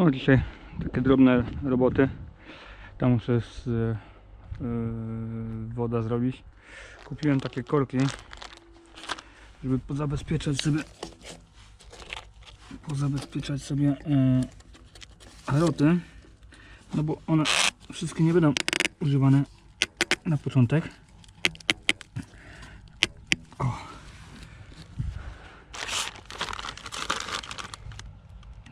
No dzisiaj takie drobne roboty. Tam muszę z, yy, woda zrobić. Kupiłem takie korki, żeby pozabezpieczać sobie pozabezpieczać sobie yy, aroty. No bo one wszystkie nie będą używane na początek.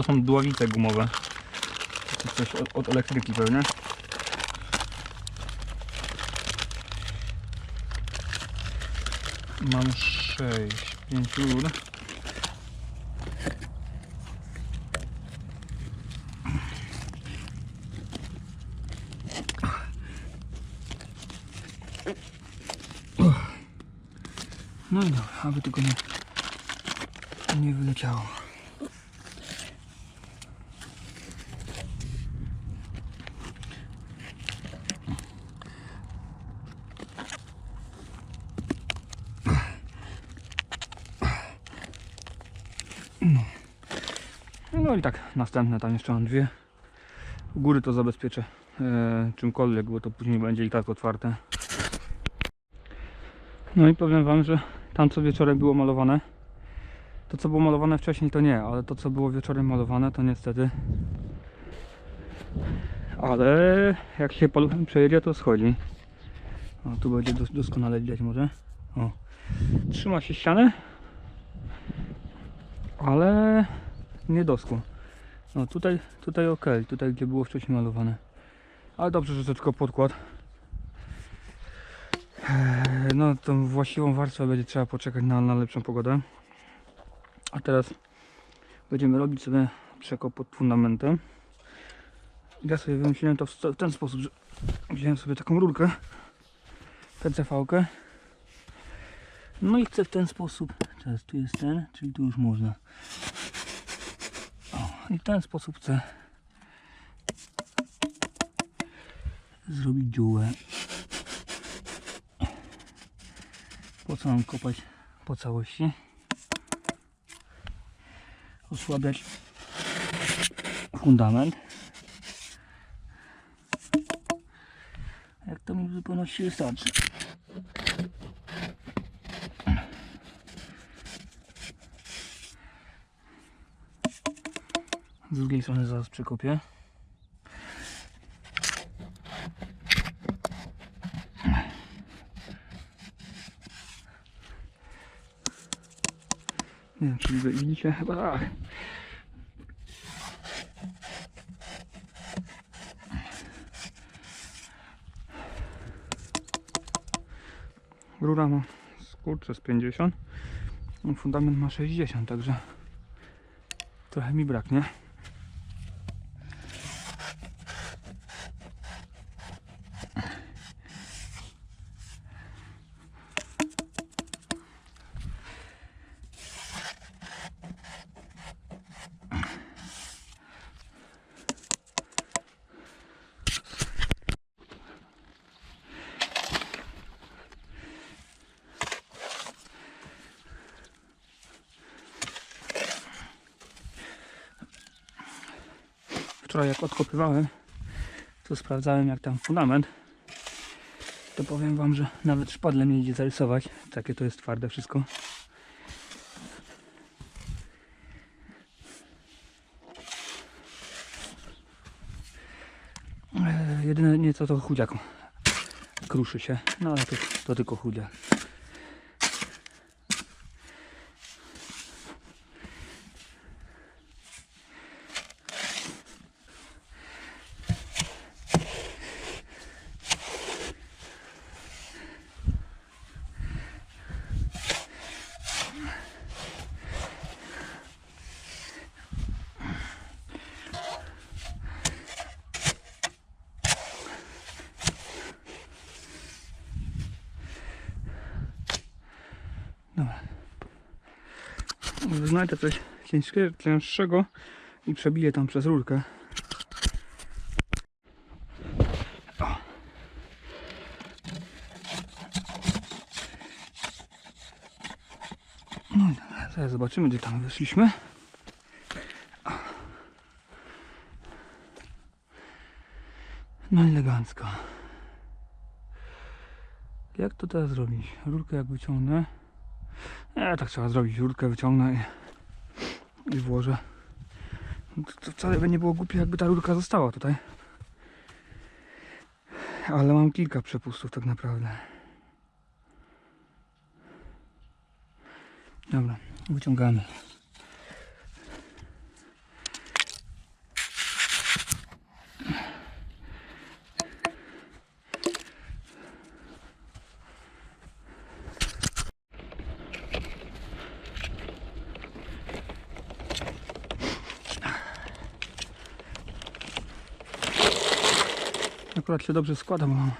To są dławice gumowe. To coś od, od elektryki pewnie. Mam 6, 5 rur. No i dobra, aby tylko nie, nie wyleciało. No i tak, następne tam jeszcze mam dwie. U góry to zabezpieczę e, czymkolwiek, bo to później będzie i tak otwarte. No i powiem Wam, że tam co wieczorem było malowane, to co było malowane wcześniej to nie, ale to co było wieczorem malowane to niestety. Ale jak się paluchem przejedzie to schodzi. O, tu będzie dos doskonale widać może. O. Trzyma się ścianę, ale nie dosku. No tutaj, tutaj ok, tutaj gdzie było wcześniej malowane. Ale dobrze, że to tylko podkład. Eee, No tą właściwą warstwę będzie trzeba poczekać na, na lepszą pogodę. A teraz będziemy robić sobie przekop pod fundamentem. Ja sobie wymyśliłem to w, ten sposób, że wziąłem sobie taką rurkę PCV-kę. No i chcę w ten sposób, teraz tu jest ten, czyli tu już można. I w ten sposób chcę zrobić dziurę. Po co mam kopać po całości? Osłabiać fundament. Jak to mi w zupełności wystarczy. Drugiej strony zaraz przekopię. Nie wiem, czy wy widzicie? Chyba tak. Rura ma skurcze z 50. a Fundament ma 60, także trochę mi braknie. Odkopywałem, to sprawdzałem jak tam fundament. To powiem wam, że nawet szpadlem nie idzie zarysować. Takie to jest twarde wszystko. E, jedyne nieco to chudziak kruszy się, no ale to, to tylko chudziak. Dobra. Znajdę coś ciężkiego, cięższego i przebiję tam przez rurkę. O. No zaraz zobaczymy gdzie tam wyszliśmy. No elegancko. Jak to teraz zrobić? Rurkę jak wyciągnę. Nie, tak trzeba zrobić. Rurkę wyciągnę i, włożę. No to wcale by nie było głupie, jakby ta rurka została tutaj. Ale mam kilka przepustów tak naprawdę. Dobra, wyciągamy. Akurat się dobrze składa, bo mam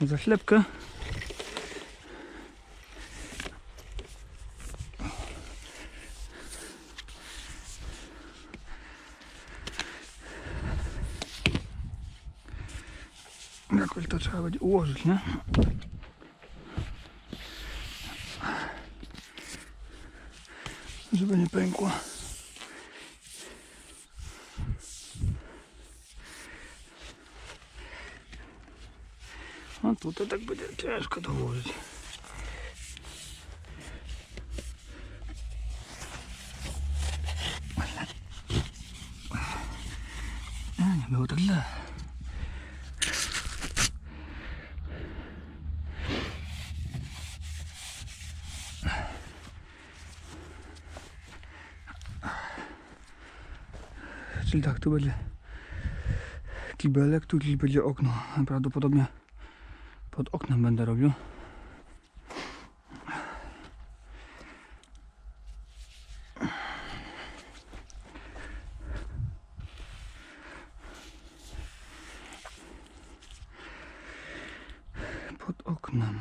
zaślepkę. Jakoś to trzeba będzie ułożyć, nie? Żeby nie pękła. Tutaj tak będzie ciężko dołożyć. Nie, nie było tak źle. Czyli tak, tu będzie kibelek, tu gdzieś będzie okno. Prawdopodobnie pod oknem będę robił. Pod oknem.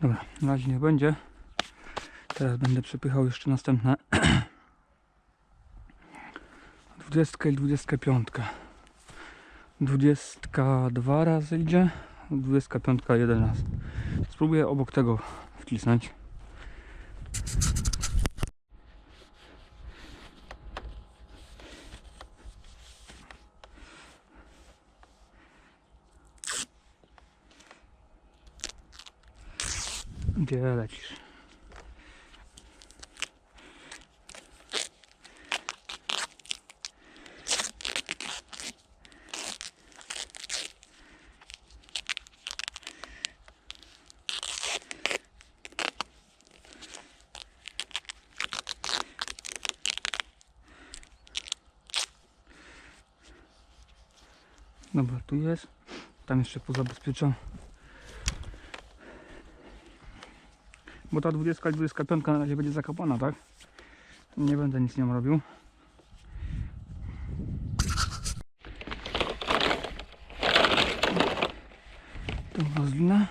Dobra, na razie nie będzie. Teraz będę przepychał jeszcze następne 20 i 25. 22 razy idzie, 25 jeden raz. Spróbuję obok tego wcisnąć. Gdzie lecisz? Dobra, tu jest. Tam jeszcze pozabezpieczam. Bo ta 20 i 25 na razie będzie zakopana, tak? Nie będę nic z nią robił. Tą rozwinę.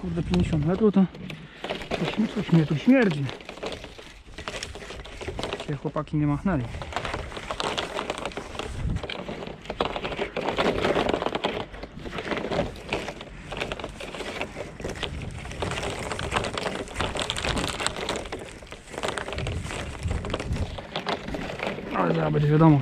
kurde 50 metrów to coś, coś mnie tu śmierdzi. Te chłopaki nie machnęli. Ale zaraz będzie wiadomo.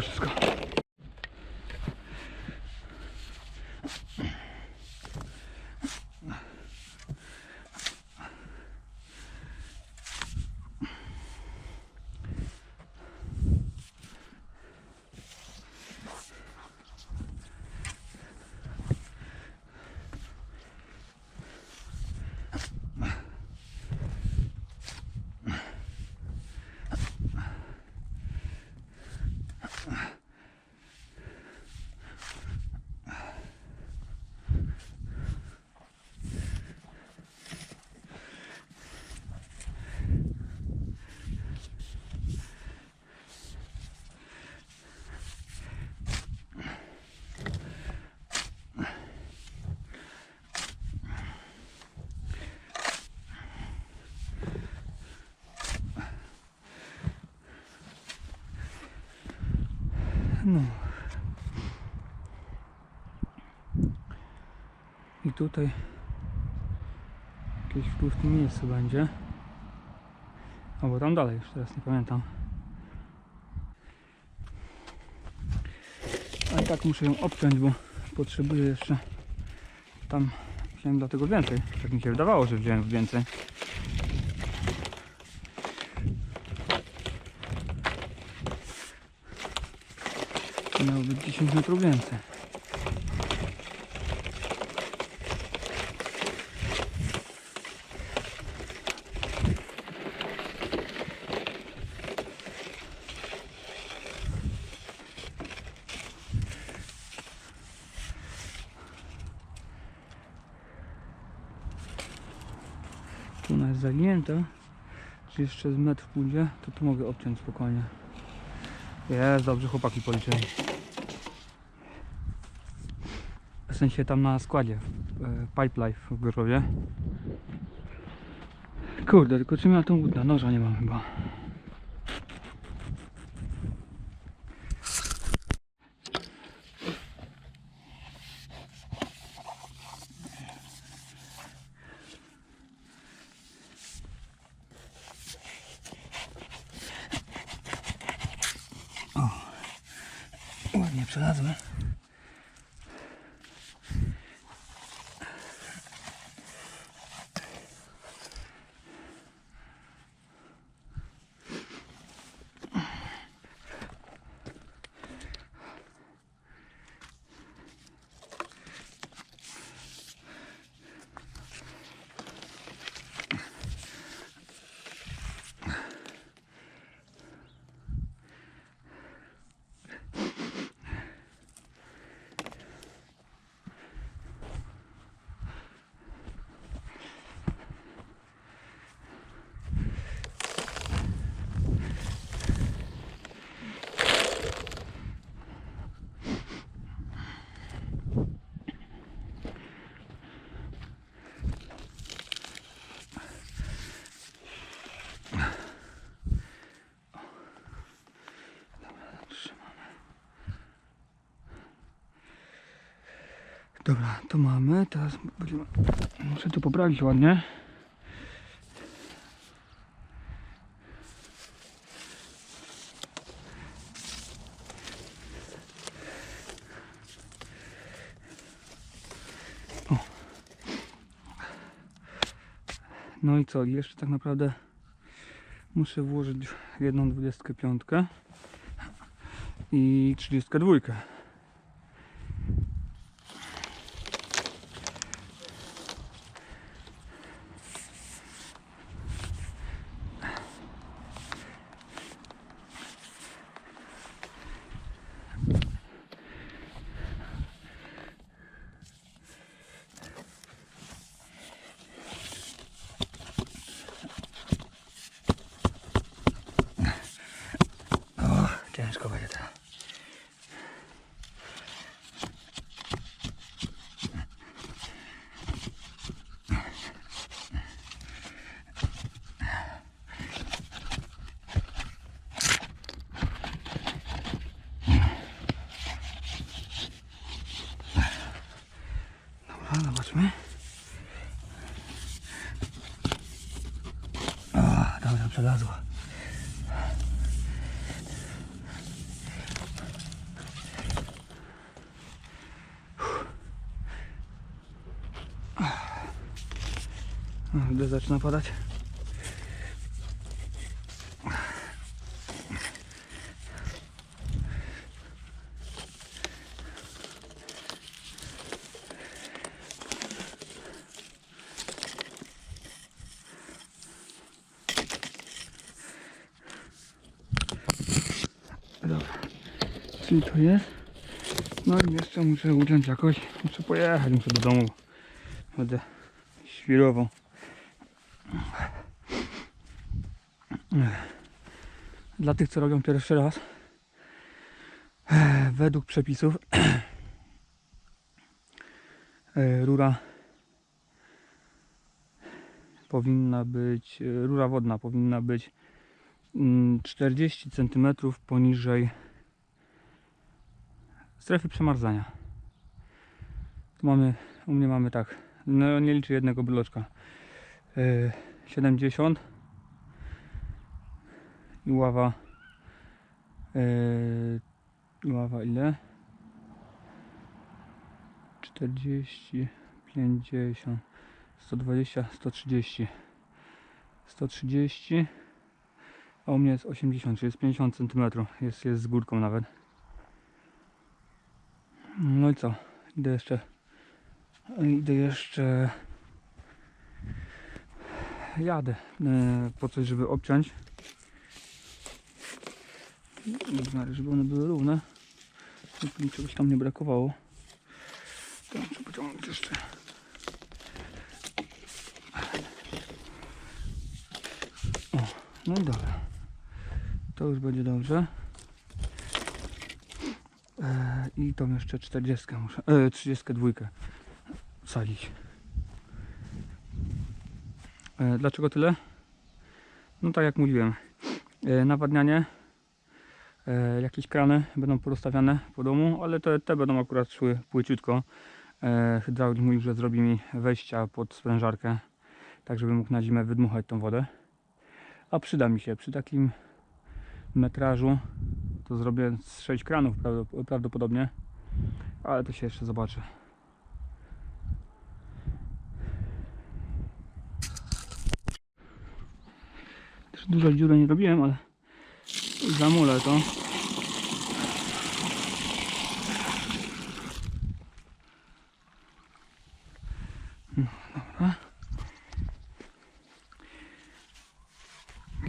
No. I tutaj jakieś w pustym miejscu będzie. Albo tam dalej, już teraz nie pamiętam. A i tak muszę ją obciąć, bo potrzebuję jeszcze tam wziąłem dlatego więcej. Tak mi się wydawało, że wziąłem więcej. Miało być 10 metrów więcej. Tu ona jest zaginięta. Czy jeszcze z metr pójdzie, to tu mogę obciąć spokojnie. Jest, dobrze chłopaki policzyli. W sensie tam na składzie, e, Pipe Life w Gorzowie. Kurde, tylko czym ja tą łódkę? Noża nie mam chyba. Ładnie przelazłem. Dobra, to mamy. Teraz będziemy... Muszę to poprawić ładnie. O. No i co? Jeszcze tak naprawdę muszę włożyć jedną 25 i 32. O, Dobra, przelazła. Gdy zaczyna padać. Czyli to jest. No i jeszcze muszę uciąć jakoś. Muszę pojechać, muszę do domu. Będę świrował. Dla tych, co robią pierwszy raz, według przepisów rura powinna być, rura wodna powinna być mm, 40 cm poniżej strefy przemarzania. Tu mamy, u mnie mamy tak, no nie liczę jednego bloczka. Yy, 70 i ława yy, ława ile? 40 50 120 130 130 a u mnie jest 80, czyli jest 50 cm jest, jest z górką nawet no i co? Idę jeszcze. Idę jeszcze. Jadę e, po coś, żeby obciąć. Żeby one były równe. Żeby mi czegoś tam nie brakowało. To muszę pociągnąć jeszcze. O, no i dobra. To już będzie dobrze. E, I tą jeszcze 40 muszę, e, 32 sadzić. E, dlaczego tyle? No tak jak mówiłem, e, nawadnianie, e, jakieś krany będą porozstawiane po domu, ale te, te będą akurat szły płyciutko. E, hydraulik mówił, że zrobi mi wejścia pod sprężarkę, tak żeby mógł na zimę wydmuchać tą wodę. A przyda mi się przy takim metrażu to zrobię z 6 kranów prawdop- prawdopodobnie, ale to się jeszcze zobaczy. Dużo dziury nie robiłem, ale zamulę to. No, dobra.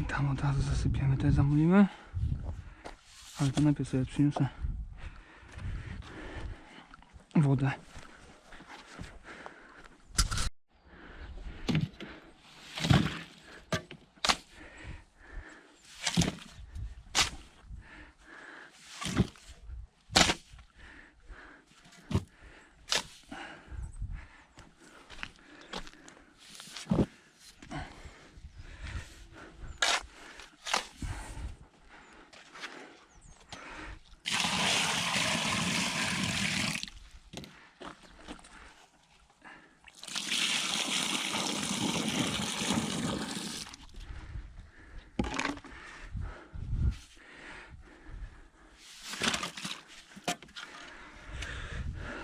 I tam od razu zasypiemy, te zamulimy. А это написывает пшеница. Вода.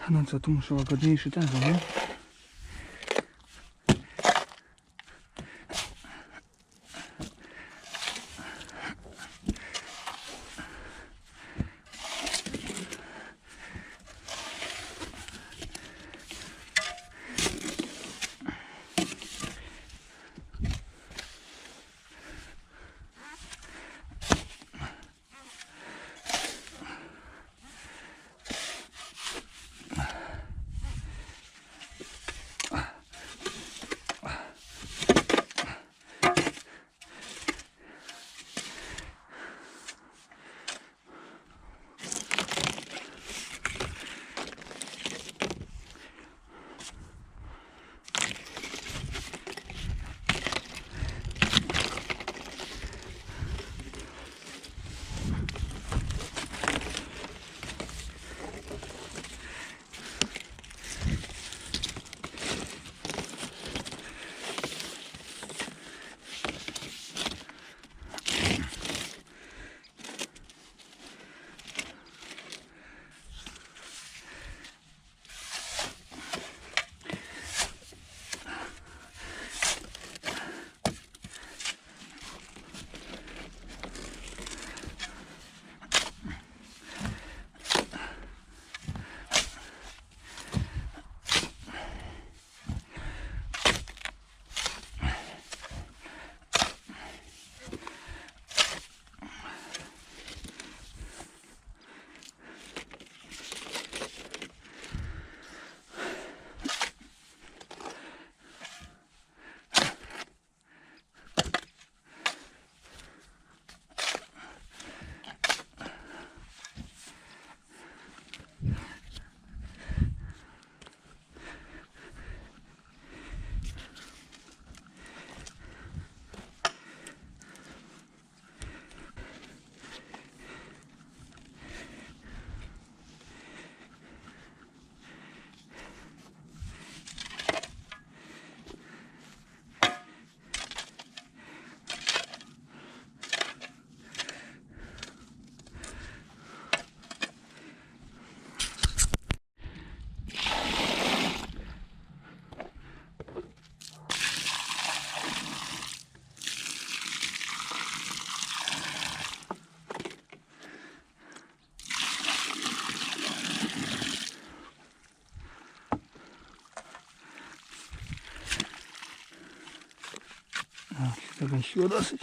To najpierw sobie przyniosę wodę. No co, tu muszę łagodniejszy ten zrobić. Zagęściło dosyć.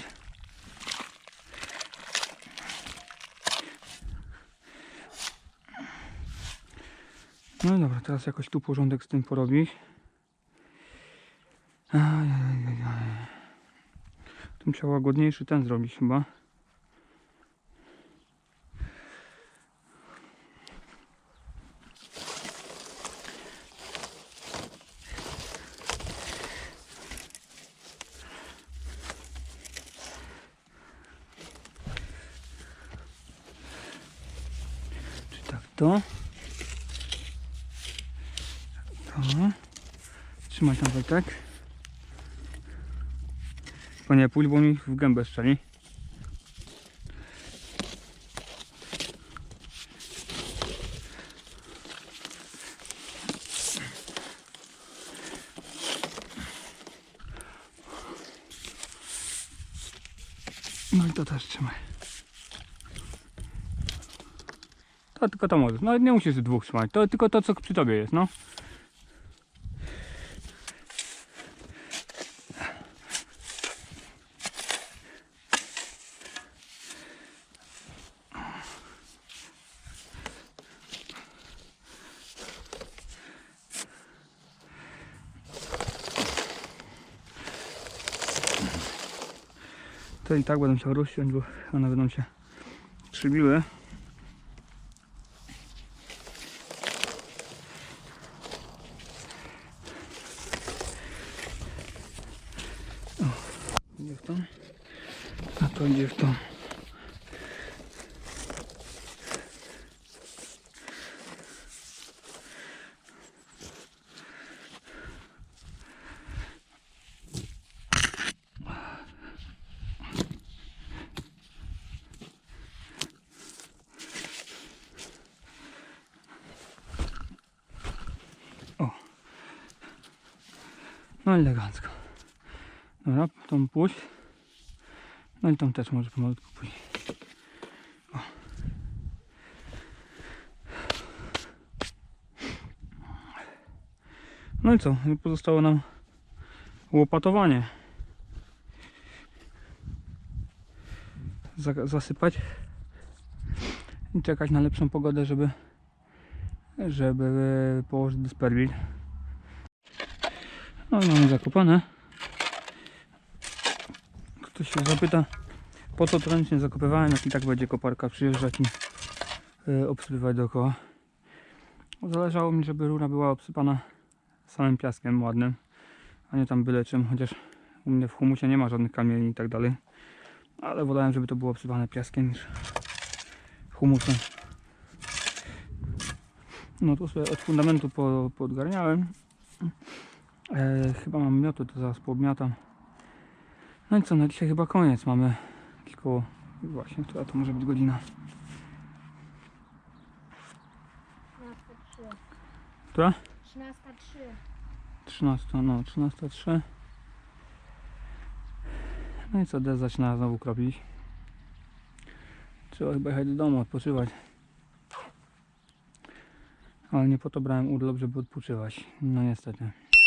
No dobra, teraz jakoś tu porządek z tym porobić. Ajajajaj. Tu trzeba łagodniejszy ten zrobić chyba. Czy tak to? To. Trzymaj tam Wojtek. Tylko nie pójdź, bo mi w gębę strzeli. No i to też trzymaj. To tylko to możesz. No nie musisz dwóch trzymać. To tylko to, co przy tobie jest, no. To i tak będę musiał rozciąć, bo one będą się przybiły. O, idzie w tą. A to idzie w tą. No elegancko. Dobra, tą puść. No i tą też może pomalutku pójść. O. No i co? Pozostało nam łopatowanie. Za- Zasypać i czekać na lepszą pogodę, żeby żeby położyć dysperwil. No mamy zakopane. Ktoś się zapyta, po co to ręcznie zakopywałem, jak i tak będzie koparka przyjeżdżać i y, obsypywać dookoła. Zależało mi, żeby rura była obsypana samym piaskiem ładnym, a nie tam byle czym, chociaż u mnie w humusie nie ma żadnych kamieni i tak dalej. Ale wolałem, żeby to było obsypane piaskiem niż humusem. No tu sobie od fundamentu po, podgarniałem. E, chyba mam mioty, to zaraz poobmiatam. No i co, na dzisiaj chyba koniec. Mamy tylko właśnie, która to może być godzina? 13.03. Która? 13.03. 13, no 13.03. No i co, deszcz zaczyna znowu kropić. Trzeba chyba jechać do domu, odpoczywać. Ale nie po to brałem urlop, żeby odpoczywać. No niestety.